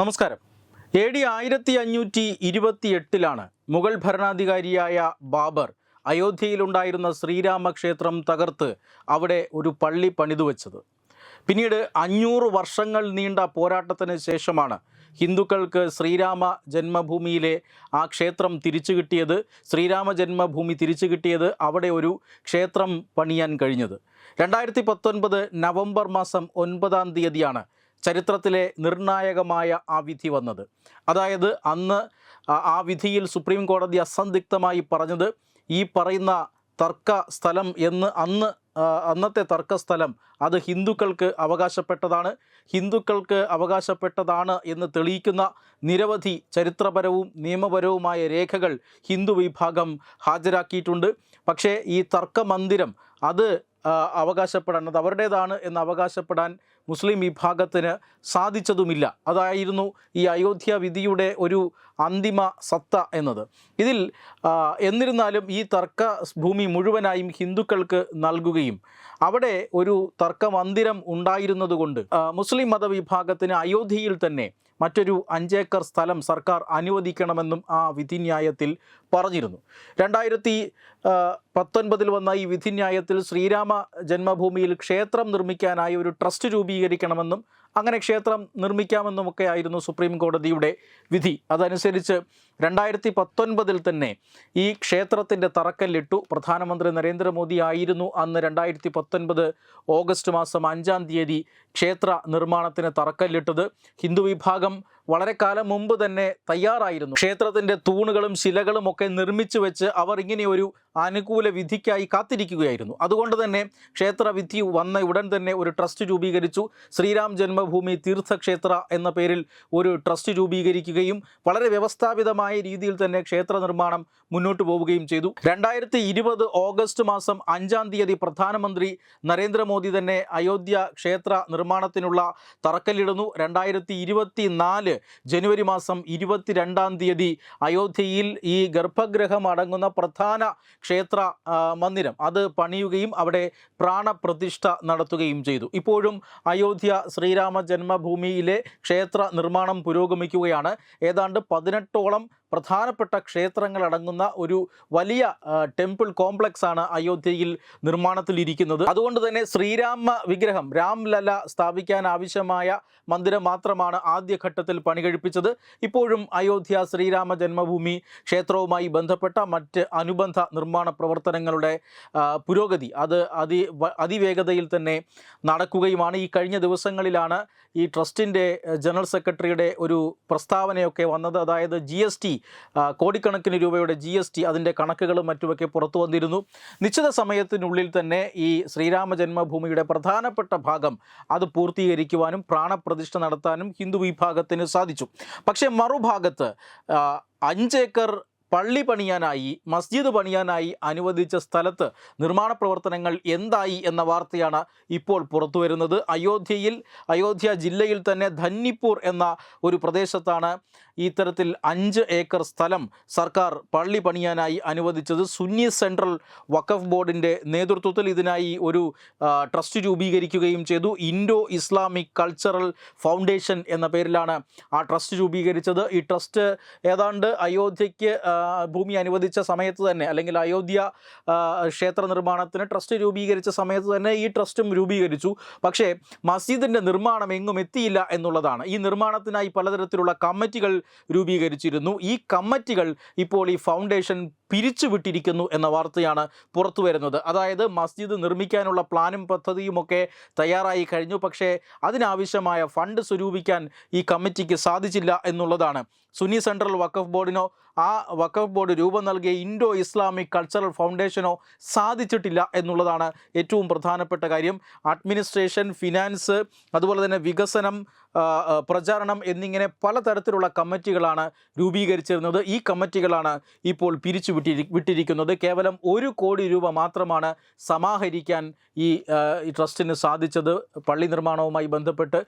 നമസ്കാരം. A D ആയിരത്തി അഞ്ഞൂറ്റി ഇരുപത്തി എട്ടിലാണ് മുഗൾ ഭരണാധികാരിയായ ബാബർ അയോധ്യയിലുണ്ടായിരുന്ന ശ്രീരാമക്ഷേത്രം തകർത്ത് അവിടെ ഒരു പള്ളി പണിതു വച്ചത്. പിന്നീട് അഞ്ഞൂറ് വർഷങ്ങൾ നീണ്ട പോരാട്ടത്തിന് ശേഷമാണ് ഹിന്ദുക്കൾക്ക് ശ്രീരാമ ജന്മഭൂമിയിലെ ആ ക്ഷേത്രം തിരിച്ചു കിട്ടിയത്. ശ്രീരാമ ജന്മഭൂമി തിരിച്ചു കിട്ടിയത് അവിടെ ഒരു ക്ഷേത്രം പണിയാൻ കഴിഞ്ഞത്. രണ്ടായിരത്തി പത്തൊൻപത് നവംബർ മാസം ഒൻപതാം തീയതിയാണ് ചരിത്രത്തിലെ നിർണായകമായ ആ വിധി വന്നത്. അതായത് അന്ന് ആ- വിധിയിൽ സുപ്രീം കോടതി അസന്ദിഗ്ധമായി പറഞ്ഞത് ഈ പറയുന്ന തർക്ക സ്ഥലം എന്ന് അന്ന് അന്നത്തെ തർക്ക സ്ഥലം അത് ഹിന്ദുക്കൾക്ക് അവകാശപ്പെട്ടതാണ്. ഹിന്ദുക്കൾക്ക് അവകാശപ്പെട്ടതാണ് എന്ന് തെളിയിക്കുന്ന നിരവധി ചരിത്രപരവും നിയമപരവുമായ രേഖകൾ ഹിന്ദു വിഭാഗം ഹാജരാക്കിയിട്ടുണ്ട്. പക്ഷേ ഈ തർക്ക മന്ദിരം അത് അവകാശപ്പെടാൻ അത് അവരുടേതാണ് എന്ന് അവകാശപ്പെടാൻ മുസ്ലിം വിഭാഗത്തിന് സാധിച്ചതുമില്ല. അതായിരുന്നു ഈ അയോധ്യ വിധിയുടെ ഒരു അന്തിമ സത്ത എന്നത്. ഇതിൽ എന്നിരുന്നാലും ഈ തർക്ക ഭൂമി മുഴുവനായും ഹിന്ദുക്കൾക്ക് നൽകുകയും അവിടെ ഒരു തർക്ക മന്ദിരം ഉണ്ടായിരുന്നതുകൊണ്ട് മുസ്ലിം മതവിഭാഗത്തിന് അയോധ്യയിൽ തന്നെ മറ്റൊരു അഞ്ചേക്കർ സ്ഥലം സർക്കാർ അനുവദിക്കണമെന്നും ആ വിധിന്യായത്തിൽ പറഞ്ഞിരുന്നു. രണ്ടായിരത്തി പത്തൊൻപതിൽ വന്ന ഈ വിധിന്യായത്തിൽ ശ്രീരാമ ജന്മഭൂമിയിൽ ക്ഷേത്രം നിർമ്മിക്കാനായി ഒരു ട്രസ്റ്റ് രൂപീകരിക്കണമെന്നും അങ്ങനെ ക്ഷേത്രം നിർമ്മിക്കാമെന്നുമൊക്കെ ആയിരുന്നു സുപ്രീം കോടതിയുടെ വിധി. അതനുസരിച്ച് രണ്ടായിരത്തി പത്തൊൻപതിൽ തന്നെ ഈ ക്ഷേത്രത്തിന്റെ തറക്കല്ലിട്ടു. പ്രധാനമന്ത്രി നരേന്ദ്രമോദി ആയിരുന്നു അന്ന് രണ്ടായിരത്തി പത്തൊൻപത് ഓഗസ്റ്റ് മാസം അഞ്ചാം തീയതി ക്ഷേത്ര നിർമ്മാണത്തിന് തറക്കല്ലിട്ടത്. ഹിന്ദു വിഭാഗം വളരെ കാലം മുമ്പ് തന്നെ തയ്യാറായിരുന്നു. ക്ഷേത്രത്തിന്റെ തൂണുകളും ശിലകളും ഒക്കെ നിർമ്മിച്ചു വെച്ച് അവർ ഇങ്ങനെ ഒരു അനുകൂല വിധിക്കായി കാത്തിരിക്കുകയായിരുന്നു. അതുകൊണ്ട് തന്നെ ക്ഷേത്ര വിധി വന്ന ഉടൻ തന്നെ ഒരു ട്രസ്റ്റ് രൂപീകരിച്ചു. ശ്രീരാം ജന്മഭൂമി തീർത്ഥക്ഷേത്ര എന്ന പേരിൽ ഒരു ട്രസ്റ്റ് രൂപീകരിക്കുകയും വളരെ വ്യവസ്ഥാപിതമായ രീതിയിൽ തന്നെ ക്ഷേത്ര നിർമ്മാണം മുന്നോട്ട് പോവുകയും ചെയ്തു. രണ്ടായിരത്തി ഇരുപത് ഓഗസ്റ്റ് മാസം അഞ്ചാം തീയതി പ്രധാനമന്ത്രി നരേന്ദ്രമോദി തന്നെ അയോധ്യ ക്ഷേത്ര നിർമ്മാണത്തിനുള്ള തറക്കല്ലിടുന്നു. രണ്ടായിരത്തി ഇരുപത്തി നാല് ജനുവരി മാസം ഇരുപത്തിരണ്ടാം തീയതി അയോധ്യയിൽ ഈ ഗർഭഗൃഹം അടങ്ങുന്ന പ്രധാന ക്ഷേത്ര മന്ദിരം അത് പണിയുകയും അവിടെ പ്രാണപ്രതിഷ്ഠ നടത്തുകയും ചെയ്തു. ഇപ്പോഴും അയോധ്യ ശ്രീരാമ ജന്മഭൂമിയിലെ ക്ഷേത്ര നിർമ്മാണം പുരോഗമിക്കുകയാണ്. ഏതാണ്ട് പതിനെട്ടോളം പ്രധാനപ്പെട്ട ക്ഷേത്രങ്ങൾ അടങ്ങുന്ന ഒരു വലിയ ടെമ്പിൾ കോംപ്ലക്സ് ആണ് അയോധ്യയിൽ നിർമ്മാണത്തിലിരിക്കുന്നത്. അതുകൊണ്ട് തന്നെ ശ്രീരാമ വിഗ്രഹം രാംലല സ്ഥാപിക്കാൻ ആവശ്യമായ മന്ദിരം മാത്രമാണ് ആദ്യഘട്ടത്തിൽ പണി കഴിപ്പിച്ചത് ഇപ്പോഴും അയോധ്യ ശ്രീരാമ ജന്മഭൂമി ക്ഷേത്രവുമായി ബന്ധപ്പെട്ട മറ്റ് അനുബന്ധ നിർമ്മാണ പ്രവർത്തനങ്ങളുടെ പുരോഗതി അത് അതി അതിവേഗതയിൽ തന്നെ നടക്കുകയുമാണ്. ഈ കഴിഞ്ഞ ദിവസങ്ങളിലാണ് ഈ ട്രസ്റ്റിന്റെ ജനറൽ സെക്രട്ടറിയുടെ ഒരു പ്രസ്താവനയൊക്കെ വന്നത്. അതായത് ജി എസ് ടി കോടിക്കണക്കിന് രൂപയുടെ ജി എസ് ടി അതിന്റെ കണക്കുകളും മറ്റുമൊക്കെ പുറത്തു വന്നിരുന്നു. നിശ്ചിത സമയത്തിനുള്ളിൽ തന്നെ ഈ ശ്രീരാമ ജന്മഭൂമിയുടെ പ്രധാനപ്പെട്ട ഭാഗം അത് പൂർത്തീകരിക്കുവാനും പ്രാണപ്രതിഷ്ഠ നടത്താനും ഹിന്ദു വിഭാഗത്തിന് സാധിച്ചു. പക്ഷേ മറുഭാഗത്ത് അഞ്ചേക്കർ പള്ളി പണിയാനായി മസ്ജിദ് പണിയാനായി അനുവദിച്ച സ്ഥലത്ത് നിർമ്മാണ പ്രവർത്തനങ്ങൾ എന്തായി എന്ന വാർത്തയാണ് ഇപ്പോൾ പുറത്തു വരുന്നത്. അയോധ്യയിൽ അയോധ്യ ജില്ലയിൽ തന്നെ ധന്നിപ്പൂർ എന്ന ഒരു പ്രദേശത്താണ് ഇത്തരത്തിൽ അഞ്ച് ഏക്കർ സ്ഥലം സർക്കാർ പള്ളി പണിയാനായി അനുവദിച്ചത്. സുന്നി സെൻട്രൽ വഖഫ് ബോർഡിന്റെ നേതൃത്വത്തിൽ ഇതിനായി ഒരു ട്രസ്റ്റ് രൂപീകരിക്കുകയും ചെയ്തു. ഇൻഡോ ഇസ്ലാമിക് കൾച്ചറൽ ഫൗണ്ടേഷൻ എന്ന പേരിലാണ് ആ ട്രസ്റ്റ് രൂപീകരിച്ചത്. ഈ ട്രസ്റ്റ് ഏതാണ്ട് അയോധ്യയ്ക്ക് ഭൂമി അനുവദിച്ച സമയത്ത് തന്നെ അല്ലെങ്കിൽ അയോധ്യ ക്ഷേത്ര നിർമ്മാണത്തിന് ട്രസ്റ്റ് രൂപീകരിച്ച സമയത്ത് തന്നെ ഈ ട്രസ്റ്റും രൂപീകരിച്ചു. പക്ഷേ മസ്ജിദിന്റെ നിർമ്മാണം എങ്ങും എത്തിയില്ല എന്നുള്ളതാണ്. ഈ നിർമ്മാണത്തിനായി പലതരത്തിലുള്ള കമ്മിറ്റികൾ രൂപീകരിച്ചിരുന്നു. ഈ കമ്മിറ്റികൾ ഇപ്പോൾ ഈ ഫൗണ്ടേഷൻ പിരിച്ചുവിട്ടിരിക്കുന്നു എന്ന വാർത്തയാണ് പുറത്തു വരുന്നത്. അതായത് മസ്ജിദ് നിർമ്മിക്കാനുള്ള പ്ലാനും പദ്ധതിയും ഒക്കെ തയ്യാറായി കഴിഞ്ഞു. പക്ഷേ അതിനാവശ്യമായ ഫണ്ട് സ്വരൂപിക്കാൻ ഈ കമ്മിറ്റിക്ക് സാധിച്ചില്ല എന്നുള്ളതാണ്. സുന്നി സെൻട്രൽ വഖഫ് ബോർഡിനോ ആ വഖഫ് ബോർഡ് രൂപം നൽകിയ ഇൻഡോ ഇസ്ലാമിക് കൾച്ചറൽ ഫൗണ്ടേഷനോ സാധിച്ചിട്ടില്ല എന്നുള്ളതാണ് ഏറ്റവും പ്രധാനപ്പെട്ട കാര്യം. അഡ്മിനിസ്ട്രേഷൻ ഫിനാൻസ് അതുപോലെ തന്നെ വികസനം പ്രചാരണം എന്നിങ്ങനെ പലതരത്തിലുള്ള കമ്മിറ്റികളാണ് രൂപീകരിച്ചിരുന്നത്. ഈ കമ്മിറ്റികളാണ് ഇപ്പോൾ പിരിച്ചു വിട്ടിരി വിട്ടിരിക്കുന്നത്. കേവലം ഒരു കോടി രൂപ മാത്രമാണ് സമാഹരിക്കാൻ ഈ ട്രസ്റ്റിന് സാധിച്ചത്. പള്ളി നിർമ്മാണവുമായി ബന്ധപ്പെട്ട്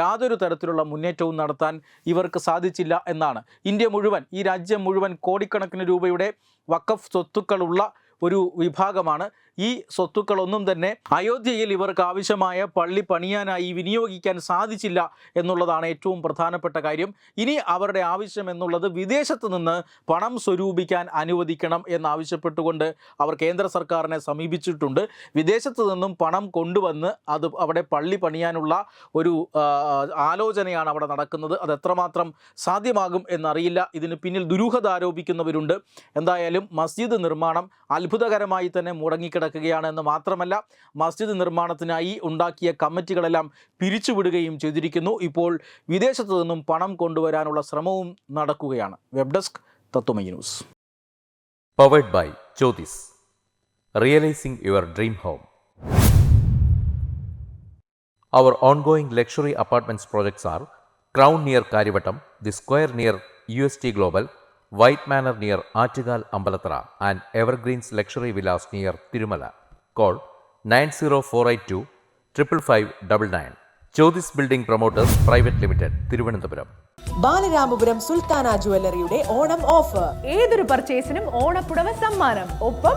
യാതൊരു തരത്തിലുള്ള മുന്നേറ്റവും നടത്താൻ ഇവർക്ക് സാധിച്ചില്ല എന്നാണ്. ഇന്ത്യ മുഴുവൻ ഈ രാജ്യം മുഴുവൻ കോടിക്കണക്കിന് രൂപയുടെ വഖഫ് സ്വത്തുക്കളുള്ള ഒരു വിഭാഗമാണ്. ഈ സ്വത്തുക്കളൊന്നും തന്നെ അയോധ്യയിൽ ഇവർക്ക് ആവശ്യമായ പള്ളി പണിയാനായി വിനിയോഗിക്കാൻ സാധിച്ചില്ല എന്നുള്ളതാണ് ഏറ്റവും പ്രധാനപ്പെട്ട കാര്യം. ഇനി അവരുടെ ആവശ്യം എന്നുള്ളത് വിദേശത്ത് നിന്ന് പണം സ്വരൂപിക്കാൻ അനുവദിക്കണം എന്നാവശ്യപ്പെട്ടുകൊണ്ട് അവർ കേന്ദ്ര സർക്കാരിനെ സമീപിച്ചിട്ടുണ്ട്. വിദേശത്ത് നിന്നും പണം കൊണ്ടുവന്ന് അത് അവിടെ പള്ളി പണിയാനുള്ള ഒരു ആലോചനയാണ് അവിടെ നടക്കുന്നത്. അത് എത്രമാത്രം സാധ്യമാകും എന്നറിയില്ല. ഇതിന് പിന്നിൽ ദുരൂഹത ആരോപിക്കുന്നവരുണ്ട്. എന്തായാലും മസ്ജിദ് നിർമ്മാണം അത്ഭുതകരമായി തന്നെ മുടങ്ങിക്കിടക്കുകയാണ് എന്ന് മാത്രമല്ല മസ്ജിദ് നിർമ്മാണത്തിനായി ഉണ്ടാക്കിയ കമ്മിറ്റികളെല്ലാം പിരിച്ചുവിടുകയും ചെയ്തിരിക്കുന്നു ഇപ്പോൾ വിദേശത്തു നിന്നും പണം കൊണ്ടുവരാനുള്ള ശ്രമവും നടക്കുകയാണ് web desk Tatvamayi news Powered by Jyotis. Realizing your dream home. Our ongoing luxury apartments projects are Crown near Karivattam, The Square near UST Global, White Manor near Achigal Ambalatra, and Evergreens Luxury Villas near Tirumala. Call 90482 55599. Jyotis Building Promoters Private Limited, Thiruvananthapuram. Balaramapuram Sultana ജുവല്ലറിയുടെ Onam offer ഏതൊരു പർച്ചേസിനും ഓണപ്പുടവ സമ്മാനം ഒപ്പം